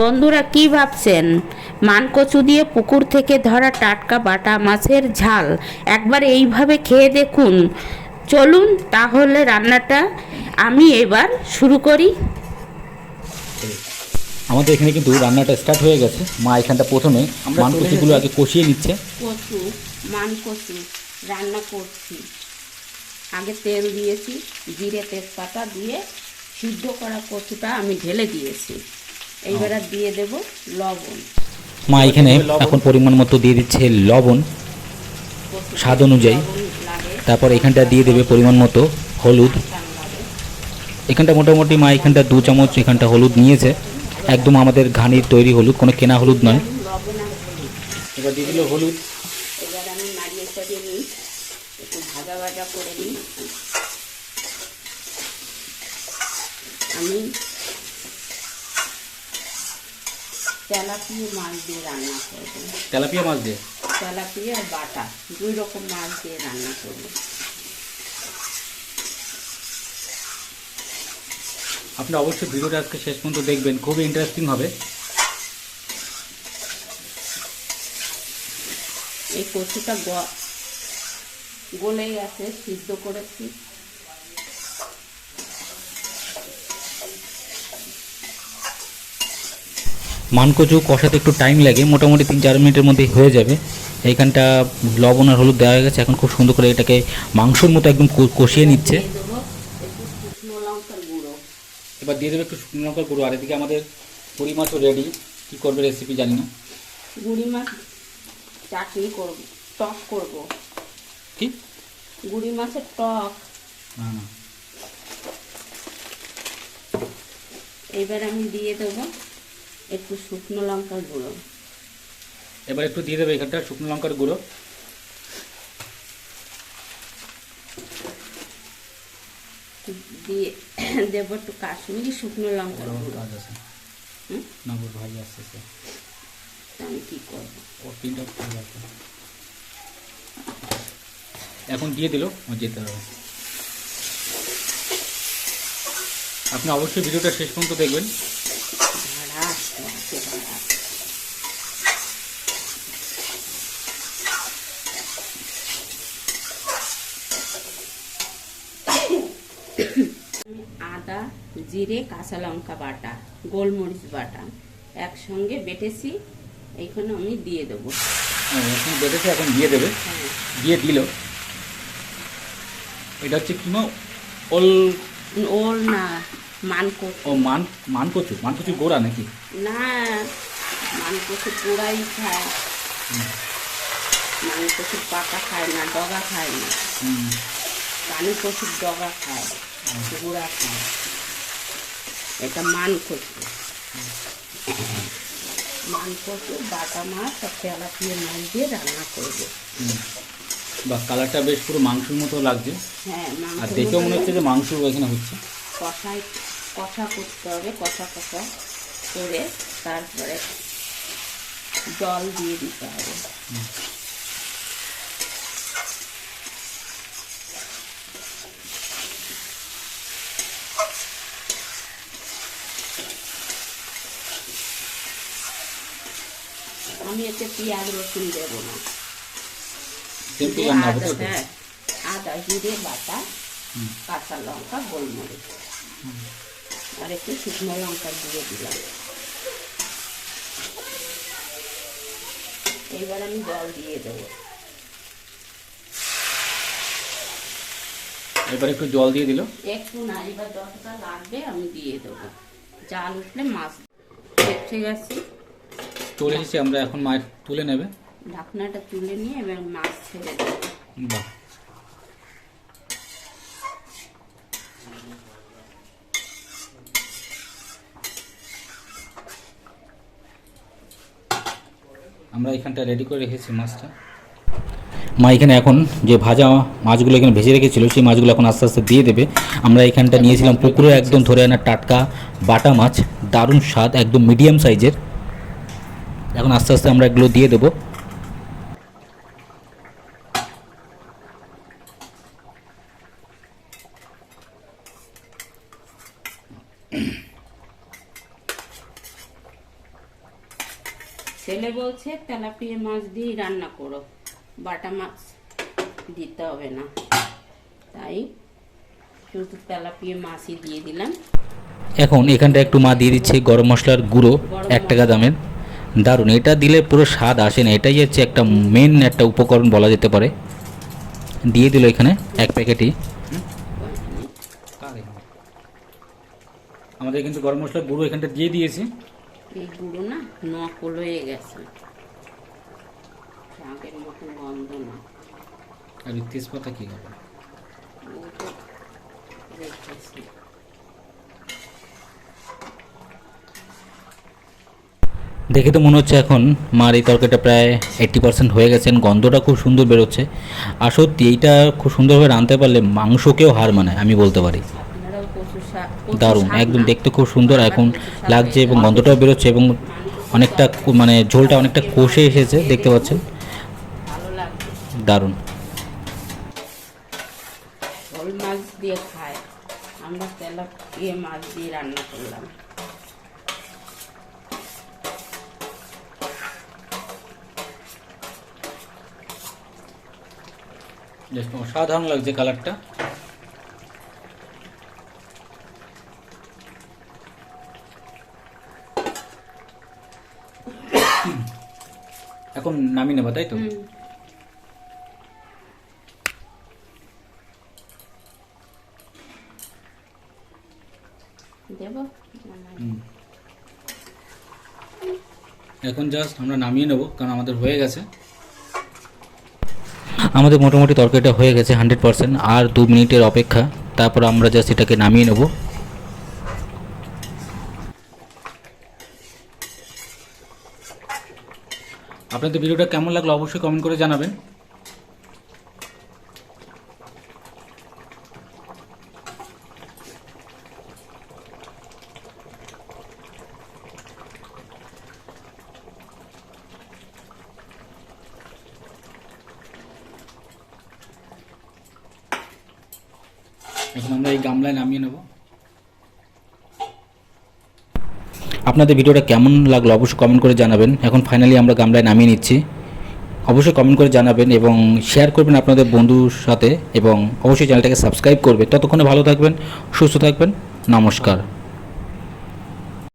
বন্ধুরা কি ভাবছেন? মানকচু দিয়ে পুকুর থেকে ধরা টাটকা বাটা মাছের ঝাল। একবার এইভাবে খেয়ে দেখুন। চলুন তাহলে রান্নাটা আমি এবার শুরু করি। আমাদের এখানে কিন্তু রান্নাটা স্টার্ট হয়ে গেছে। মা এখানটা প্রথমে মানকুচিগুলো আগে কষিয়ে নিচ্ছে। কচু মান কচু রান্না করছি। আগে তেল দিয়েছি জিরে তেজপাতা দিয়ে সিদ্ধ করা কচুটা আমি ঢেলে দিয়েছি। এইবার আর দিয়ে দেব লবণ। মা এখানে এখন পরিমাণ মতো দিয়ে দিচ্ছে লবণ স্বাদ অনুযায়ী। তারপর এখানটা দিয়ে দেবে পরিমাণ মতো হলুদ। এখানটা মোটামুটি মা এখানটা দু চামচ এখানটা হলুদ নিয়েছে। একদম আমাদের ঘানির তৈরি হলুদ কোনো কেনা হলুদ নয়। হলুদ এবার দিয়ে দিল হলুদ। এবার আমি নাড়িয়ে চাড়িয়ে নিই। একটু ভাজা ভাজা করে নিই। আমি তেলাপিয়া মাছ দিয়ে রান্না করব। তেলাপিয়া মাছ দিয়ে? তেলাপিয়া আর বাটা দুই রকম মাছ দিয়ে রান্না করব। আপনি অবশ্যই ভিডিওটা আজকে শেষ পর্যন্ত দেখবেন খুবই ইন্টারেস্টিং হবে। এই কচুটা গলেই আছে সিদ্ধ করেছি। মানকচু কষাতে একটু টাইম লাগে মোটামুটি তিন চার মিনিটের মধ্যে হয়ে যাবে। এইখানটা লবণ আর হলুদ দেওয়া হয়ে গেছে এখন খুব সুন্দর করে এটাকে মাংসর মতো একদম কষিয়ে নিচ্ছে। এবার দিয়ে দেবে একটু শুকনো লঙ্কার গুঁড়ো আর এদিকে আমাদের পুরি মাছও রেডি কী করবে রেসিপি জানি না। গুড়ি মাছ চাটনি করব টক করব। কি? গুড়ি মাছের টক। না না। এবার আমি দিয়ে দেবো একটু শুকনো লঙ্কার গুঁড়ো। এবার একটু দিয়ে দেবে এখানটা শুকনো লঙ্কার গুঁড়ো। দিয়ে দেবো একটু কাশ্মীরি শুকনো লঙ্কার গুঁড়ো। কাজ আছে। হুম? না ওর ভাই আসতেছে আমি কী করব? এখন দিয়ে দিল যেতে হবে। আপনি অবশ্যই ভিডিওটা শেষ পর্যন্ত দেখবেন ভাড়া আসতে আসতে ভাড়া আমি আদা জিরে কাঁচা লঙ্কা বাটা গোলমরিচ বাটা একসঙ্গে বেটেছি। এইখানে আমি দিয়ে দেবো। ও, এখন দিয়ে দেবে। হ্যাঁ। দিয়ে দিল। এটা হচ্ছে কি মা ওল ওর না মানকো ও মান মানকচু মানকচু গোড়া নাকি? না মানকোষে পোড়াই খায়। মানকোষের পাতা খায় না ডগা খায় না। কানে কচুর ডগা খায় গুঁড়া খায়। এটা মানকচু মানকচু বাটা মাছ আর তেলাপিয়া মাছ দিয়ে রান্না করব। বাহ কালারটা বেশ পুরো মাংসের মতো লাগছে। হ্যাঁ আর দেখেও মনে হচ্ছে যে মাংস এখানে হচ্ছে। কষাই কষা করতে হবে কষা কষা করে তারপরে জল দিয়ে দিতে হবে। এতে পেঁয়াজ রসুন দেবো না। হ্যাঁ আদা জিরে বাটা কাঁচা লঙ্কা গোলমরিচ। আর একটু শুকনো লঙ্কা দিয়ে দিলাম। এবার আমি জল দিয়ে দেবো। এবার একটু জল দিয়ে দিল? একটু না এবার যতটা লাগবে আমি দিয়ে দেবো। জাল উঠলে মাছ দেখতে গেছি। চলে এসেছি আমরা এখন মায়ের তুলে নেবে। ঢাকনাটা তুলে নিয়ে এবার মাছ ছেড়ে দেবো। বাহ। আমরা এখানটা রেডি করে রেখেছি মাছটা। মা এখানে এখন যে ভাজা মাছগুলো এখানে ভেজে রেখেছিল সেই মাছগুলো এখন আস্তে আস্তে দিয়ে দেবে। আমরা এখানটা নিয়েছিলাম পুকুরে একদম ধরে আনা টাটকা বাটা মাছ দারুণ স্বাদ একদম মিডিয়াম সাইজের এখন আস্তে আস্তে আমরা এগুলো দিয়ে দেবো। ছেলে বলছে তেলাপিয়া মাছ দিয়ে রান্না করো। বাটা মাছ দিতে হবে না। তাই শুধু তেলাপিয়া মাছই দিয়ে দিলাম। এখন এখানটা একটু মা দিয়ে দিচ্ছে গরম মশলার গুঁড়ো এক টাকা দামের। দারুণ এটা দিলে পুরো স্বাদ আসে না এটাই হচ্ছে একটা মেন একটা উপকরণ বলা যেতে পারে। দিয়ে দিল এখানে এক প্যাকেটই। আমাদের কিন্তু গরম মশলা গুঁড়ো এখানটা দিয়ে দিয়েছি। এই গুঁড়ো না নকল হয়ে গেছে। আগের মতন গন্ধ না। আর তেজপাতা কি হবে ও তো রেখেছি দেখে তো মনে হচ্ছে এখন মার এই তরকারিটা প্রায় এইট্টি পার্সেন্ট হয়ে গেছেন গন্ধটা খুব সুন্দর বেরোচ্ছে। আর সত্যি এইটা খুব সুন্দরভাবে রাঁধতে পারলে মাংসকেও হার মানায়, আমি বলতে পারি। দারুণ, একদম? দেখতে খুব সুন্দর, এখন লাগছে এবং গন্ধটাও বেরোচ্ছে এবং অনেকটা মানে ঝোলটা অনেকটা কষে এসেছে, দেখতে পাচ্ছেন? দারুণ। মাছ দিয়ে খায়। আমরা তেলা ইয়ে মাছ দিয়ে রান্না করলাম। সাধারণ লাগছে কালারটা। এখন নামিয়ে নেবা তাই তো। এখন জাস্ট আমরা নামিয়ে নেব কারণ আমাদের হয়ে গেছে। আমাদের মোটামুটি তরকারিটা হয়ে গেছে হান্ড্রেড পারসেন্ট। আর দু মিনিটের অপেক্ষা। তারপর আমরা জাস্ট এটাকে নামিয়ে নেব। আপনাদের ভিডিওটা কেমন লাগল অবশ্যই কমেন্ট করে জানাবেন। এখন আমরা এই গামলায় নামিয়ে নেব। আপনাদের ভিডিওটা কেমন লাগল অবশ্যই কমেন্ট করে জানাবেন। এখন ফাইনালি আমরা গামলায় নামিয়ে নিচ্ছি। অবশ্যই কমেন্ট করে জানাবেন এবং শেয়ার করবেন আপনাদের বন্ধুর সাথে এবং অবশ্যই চ্যানেলটাকে সাবস্ক্রাইব করবে। ততক্ষণে ভালো থাকবেন, সুস্থ থাকবেন। নমস্কার।